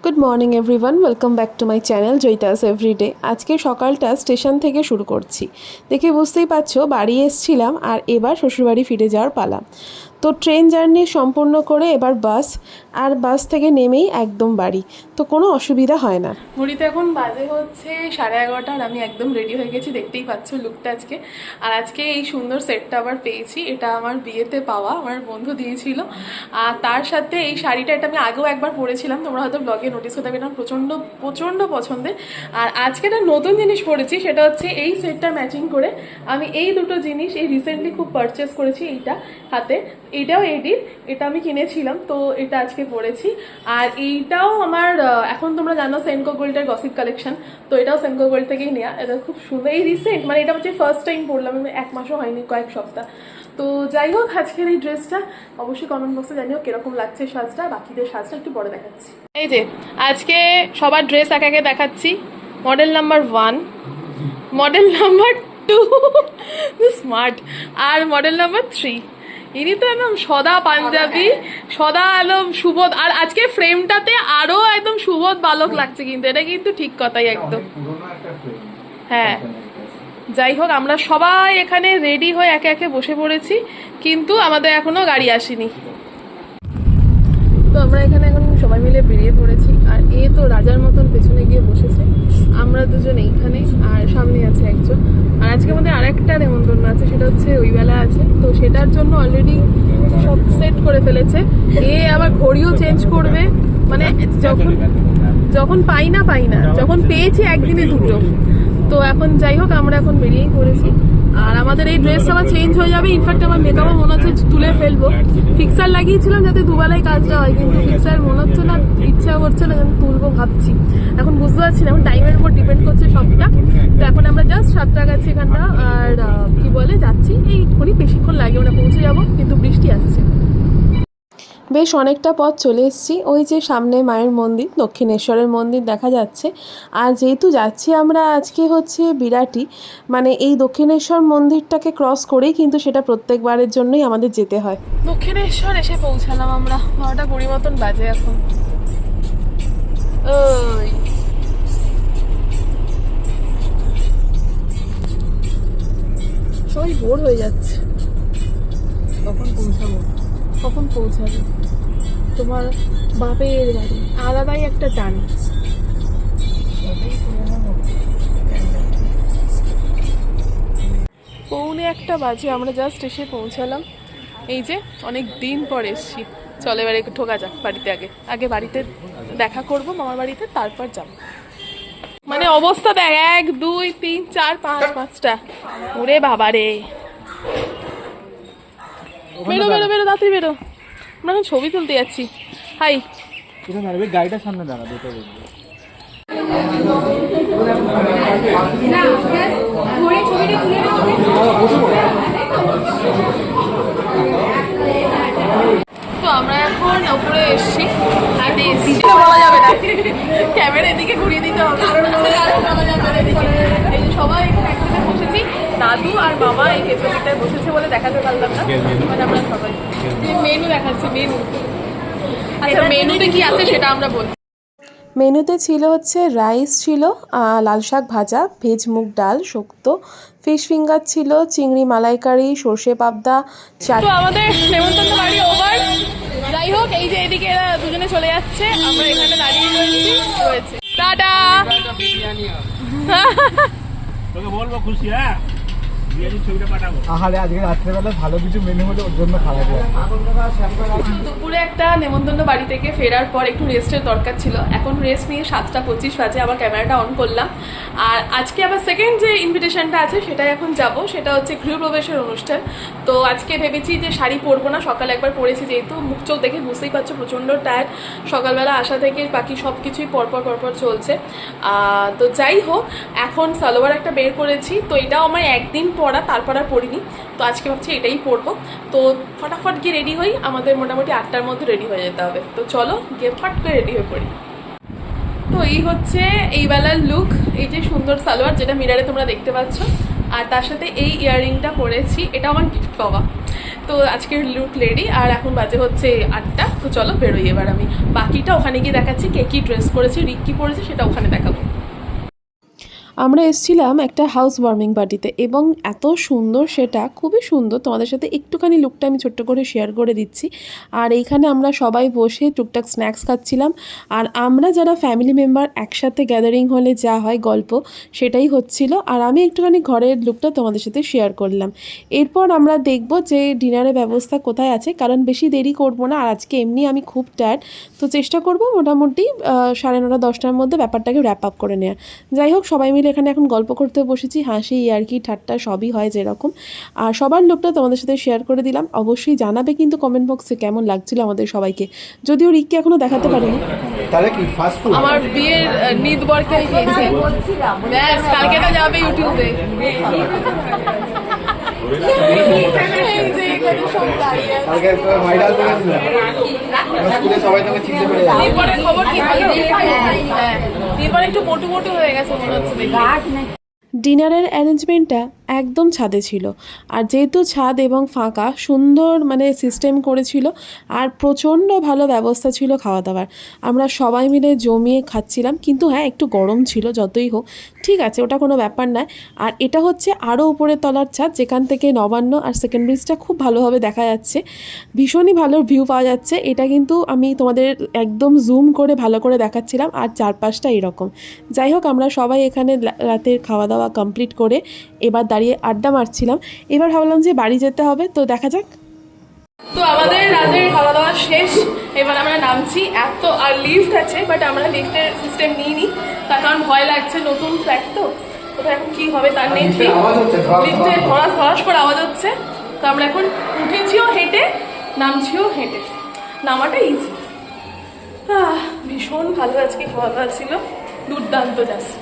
Good morning everyone welcome back to my channel Joyita's everyday আজকে সকালটা station থেকে শুরু করছি। দেখে বুঝতেই পারছ, বাড়ি এসছিলাম আর এবার শ্বশুরবাড়ি ফিরে যাওয়ার পালা। তো ট্রেন জার্নি সম্পূর্ণ করে এবার বাস, আর বাস থেকে নেমেই একদম বাড়ি। তো কোনো অসুবিধা হয় না। ঘড়িতে এখন বাজে হচ্ছে সাড়ে এগারোটা আর আমি একদম রেডি হয়ে গেছি, দেখতেই পাচ্ছ লুকটা আজকে। আর আজকে এই সুন্দর সেটটা আবার পেয়েছি, এটা আমার বিয়েতে পাওয়া, আমার বন্ধু দিয়েছিল। আর তার সাথে এই শাড়িটা, এটা আমি আগেও একবার পরেছিলাম, তোমরা হয়তো ব্লগে নোটিস করতে পারবে প্রচণ্ড প্রচণ্ড পছন্দের। আর আজকে একটা নতুন জিনিস পরেছি, সেটা হচ্ছে এই সেটটা ম্যাচিং করে আমি এই দুটো জিনিস এই রিসেন্টলি খুব পারচেস করেছি, এইটা হাতে। এটাও এডির এটা আমি কিনেছিলাম, তো এটা আজকে পরেছি আর এইটাও আমার এখন তোমরা জানো সেনকো গোল্ডের গসিপ কালেকশন তো এটাও সেনকো গোল্ড থেকেই নেওয়া এটা খুব সুন্দর। এই রিসেন্ট মানে এটা হচ্ছে ফার্স্ট টাইম পরলাম এক মাসও হয়নি, কয়েক সপ্তাহ। তো যাই হোক, আজকের এই ড্রেসটা অবশ্যই কমেন্ট বক্সে জানিও কীরকম লাগছে সাজটা, বাকিদের সাজটা একটু পরে দেখাচ্ছি। এই যে, আজকে সবার ড্রেস এক একে দেখাচ্ছি। Model number one model number two smart আর মডেল নাম্বার থ্রি ইনি তো একদম সদা পাঞ্জাবি সদা একদম সুবোধ। আর আজকে ফ্রেমটাতে আরও একদম সুবোধ বালক লাগছে কিন্তু এটা কিন্তু ঠিক কথাই একদম। হ্যাঁ। যাই হোক আমরা সবাই এখানে রেডি হয়ে একে একে বসে পড়েছি কিন্তু আমাদের এখনও গাড়ি আসেনি। তো আমরা এখানে এখন সবাই মিলে বেরিয়ে পড়েছি। আর এ তো রাজার মতন পেছনে গিয়ে বসেছে। আমরা দুজন এইখানে, আর সামনে আছে একজন। আর আজকে আমাদের আরেকটা নেমন্তন্ন আছে, সেটা হচ্ছে ওই বেলা আছে। তো সেটার জন্য অলরেডি সব সেট করে ফেলেছে। এ আবার ঘড়িও চেঞ্জ করবে। মানে যখন যখন পাই না পাই না। যখন পেয়েছি একদিনে দুটো। তো এখন যাই হোক, আমরা এখন বেরিয়েই পড়েছি। আর আমাদের এই ড্রেস আবার চেঞ্জ হয়ে যাবে। ইনফ্যাক্ট আমার মেকআপও মনে হচ্ছে তুলে ফেলব। ফিক্সার লাগিয়েছিলাম যাতে দুবেলায় কাজটা হয়, কিন্তু ফিক্সার মনে হচ্ছে না, ইচ্ছা করছে না আমি তুলবো ভাবছি। এখন বুঝতে পারছি না, এখন টাইমের উপর ডিপেন্ড করছে সবটা। তো এখন আমরা জাস্ট সাতটা গেছি এখানটা, আর কি বলে, যাচ্ছি। এই এক্ষুনি বেশিক্ষণ লাগে আমরা পৌঁছে যাব, কিন্তু বৃষ্টি আসছে। বেশ অনেকটা পথ চলে এসেছি। ওই যে সামনে মায়ের মন্দির, দক্ষিণেশ্বরের মন্দির দেখা যাচ্ছে। আর যেহেতু যাচ্ছি আমরা আজকে হচ্ছে বিরাটি মানে এই দক্ষিণেশ্বর মন্দিরটাকে ক্রস করেই কিন্তু সেটা প্রত্যেকবারের জন্যই আমাদের যেতে হয়। দক্ষিণেশ্বর এসে পৌঁছালাম আমরা। বারোটা কুড়ি মতন বাজে এখন। ওই। সবাই বোর হয়ে যাচ্ছে। কখন পৌঁছাবো। কখন পৌঁছাবে? তোমার বাপের বাড়ি, আলাদাই একটা টান। পৌনে একটা বাজে, আমরা জাস্ট এসে পৌঁছালাম। এই যে, অনেক দিন পর এসছি। চলে এবার একটু ঠোকা যাক বাড়িতে আগে। আগে বাড়িতে দেখা করব, মামার বাড়িতে, তারপর যাব। মানে অবস্থা দেখ, এক, দুই, তিন, চার, পাঁচ, পাঁচটা। ওরে বাবা রে বেরো বেরো বেরো তাড়াতাড়ি বেরো। আমরা এখন ছবি তুলতে যাচ্ছি। হাই। দাঁড়াবে গাড়িটার সামনে দাঁড়া দুটো দেখবে তো আমরা এখন উপরে এসেছি। আর বলা যাবে না। ক্যামেরা এদিকে ঘুরিয়ে দিতে হবে। কারণ বলা যাবে না এদিকে। এই যে সবাই এখানে একসাথে বসেছি। দাদু আর বাবা এই পেছনটায় বসেছে বলে দেখাতে পারলাম না। মানে আমরা সবাই। মেনু দেখাচ্ছি মেনু আচ্ছা মেনুতে কি আছে সেটা আমরা বলছি। মেনুতে ছিল হচ্ছে রাইস ছিল লাল শাক ভাজা ভেজ মুগ ডাল শুক্তো ফিশ ফিঙ্গার ছিল চিংড়ি মালাইকারি সর্ষে পাবদা তো চাট আমাদের নেমন্তন্ন বাড়ি ওভার যাই হোক এই যে এদিকে এরা দুজনে চলে যাচ্ছে আমরা এখানে দাঁড়িয়ে রয়েছি রয়েছে। টাটা! তোকে বলব খুশি হ্যাঁ? আহারে আজকে রাত্রেবেলা ভালো কিছু মেনু হলে ওর জন্য খারাপ হয়। দুপুরে একটা নেমন্তন্ন বাড়ি থেকে ফেরার পর একটু রেস্টের দরকার ছিল। এখন রেস্ট নিয়ে সাতটা পঁচিশ বাজে আবার ক্যামেরাটা অন করলাম। আর আজকে আবার সেকেন্ড যে ইনভিটেশনটা আছে সেটাই এখন যাব। সেটা হচ্ছে গৃহপ্রবেশের অনুষ্ঠান। তো আজকে ভেবেছি যে শাড়ি পরবো না সকালে একবার পরেছি যেহেতু মুখ চোখ দেখে বুঝতেই পারছ প্রচণ্ড টায়ার্ড সকালবেলা আসা থেকে বাকি সব কিছুই পরপর পরপর চলছে। তো যাই হোক এখন সালোয়ার একটা বের করেছি। তো এটাও আমার একদিন পরা তারপর আর পড়িনি। তো আজকে ভাবছি এটাই পরবো তো ফটাফট গিয়ে রেডি হই, আমাদের মোটামুটি আটটার মধ্যে রেডি হয়ে যেতে হবে। তো চলো গিয়ে ফট করে রেডি হয়ে পড়ি। তো এই হচ্ছে এই বেলার লুক এই যে সুন্দর সালোয়ার যেটা মিরারে তোমরা দেখতে পাচ্ছ। আর তার সাথে এই ইয়াররিংটা পরেছি এটা আমার গিফট পাওয়া। তো আজকের লুক রেডি আর এখন বাজে হচ্ছে আটটা। তো চলো বেরোই এবার আমি। বাকিটা ওখানে গিয়ে দেখাচ্ছি, কে কী ড্রেস পরেছি, রিক কী পরেছে, সেটা ওখানে দেখাবো। আমরা এসেছিলাম একটা হাউস ওয়ার্মিং পার্টিতে এবং এত সুন্দর সেটা, খুবই সুন্দর। তোমাদের সাথে একটুখানি লুকটা আমি ছোট্ট করে শেয়ার করে দিচ্ছি। আর এইখানে আমরা সবাই বসে টুকটাক স্ন্যাক্স খাচ্ছিলাম। আর আমরা যারা ফ্যামিলি মেম্বার একসাথে গ্যাদারিং হলে যা হয় গল্প, সেটাই হচ্ছিল। আর আমি একটুখানি ঘরের লুকটা তোমাদের সাথে শেয়ার করলাম। এরপর আমরা দেখব যে ডিনারের ব্যবস্থা কোথায় আছে, কারণ বেশি দেরি করব না। আর আজকে এমনি আমি খুব টায়ার্ড তো চেষ্টা করব মোটামুটি সাড়ে নটা, দশটার মধ্যে ব্যাপারটাকে র্যাপ আপ করে নেওয়ার যাই হোক, সবাই মিলে এখানে এখন গল্প করতে বসেছি হাসি ইয়ার্কি ঠাট্টা সবই হয় যেরকম। আর সবার লোকটা তোমাদের সাথে শেয়ার করে দিলাম অবশ্যই জানাবে কিন্তু কমেন্ট বক্সে কেমন লাগছিল আমাদের সবাইকে। যদিও রিককে এখনও দেখাতে পারিনি। তাহলে কি ফাস্ট ফুড আমার বিয়ের নিদ বরকে খেয়েছে ব্যাস কালকে তো যাবে ইউটিউবে কালকে ভাইরাল করেছিলাম স্কুলে সবাই তোকে চিনতে পেরে যাবে। নির্ভরের খবর কি? ভালো হ্যাঁ একটু মোটু মোটু হয়ে গেছে মনে হচ্ছে ডিনারের অ্যারেঞ্জমেন্টটা একদম ছাদে ছিল। আর যেহেতু ছাদ এবং ফাঁকা, সুন্দর মানে সিস্টেম করেছিল আর প্রচণ্ড ভালো ব্যবস্থা ছিল খাওয়া দাওয়ার আমরা সবাই মিলে জমিয়ে খাচ্ছিলাম, কিন্তু হ্যাঁ একটু গরম ছিল যতই হোক। ঠিক আছে, ওটা কোনো ব্যাপার নয়। আর এটা হচ্ছে আরও উপরের তলার ছাদ, যেখান থেকে নবান্ন আর সেকেন্ড ব্রিজটা খুব ভালোভাবে দেখা যাচ্ছে। ভীষণই ভালো ভিউ পাওয়া যাচ্ছে। এটা কিন্তু আমি তোমাদের একদম জুম করে ভালো করে দেখাচ্ছিলাম, আর চারপাশটা এরকম। যাই হোক, আমরা সবাই এখানে রাতের খাওয়া দাওয়া কমপ্লিট করে এবার দাঁড়িয়ে আড্ডা মারছিলাম। এবার ভাবলাম যে বাড়ি যেতে হবে তো দেখা যাক। তো আমাদের রাতের খাওয়া দাওয়া শেষ। এবার আমরা নামছি। এত আর লিফট আছে বাট আমরা লিফটের সিস্টেম নিইনি। তার কারণ ভয় লাগছে নতুন ফ্ল্যাট তো। কোথায় এখন কি হবে তার নেই ঠিক আওয়াজ হচ্ছে, ধড়াস লিফটে ধরাস ধরাস করে আওয়াজ হচ্ছে। তো আমরা এখন উঠেছিও হেঁটে নামছিও হেঁটে। নামাটা ইজি ভীষণ ভালো আজকে খাওয়া দাওয়া ছিল। দুর্দান্ত জাস্ট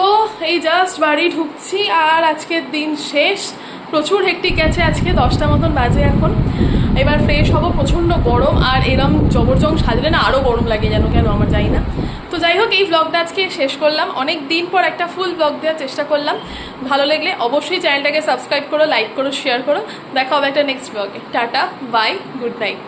তো এই জাস্ট বাড়ি ঢুকছি আর আজকের দিন শেষ। প্রচুর হেক্টিক গেছে আজকে, দশটা মতন বাজে এখন। এবার ফ্রেশ হব, প্রচণ্ড গরম আর এরম জবরজং সাজলে না আরও গরম লাগে যেন, কেন আমার যাই না। তো যাই হোক, এই ব্লগটা আজকে শেষ করলাম। অনেক দিন পর একটা ফুল ব্লগ দেওয়ার চেষ্টা করলাম। ভালো লাগলে অবশ্যই চ্যানেলটাকে সাবস্ক্রাইব করো লাইক করো শেয়ার করো। দেখা হবে একটা নেক্সট ব্লগে টাটা বাই গুড নাইট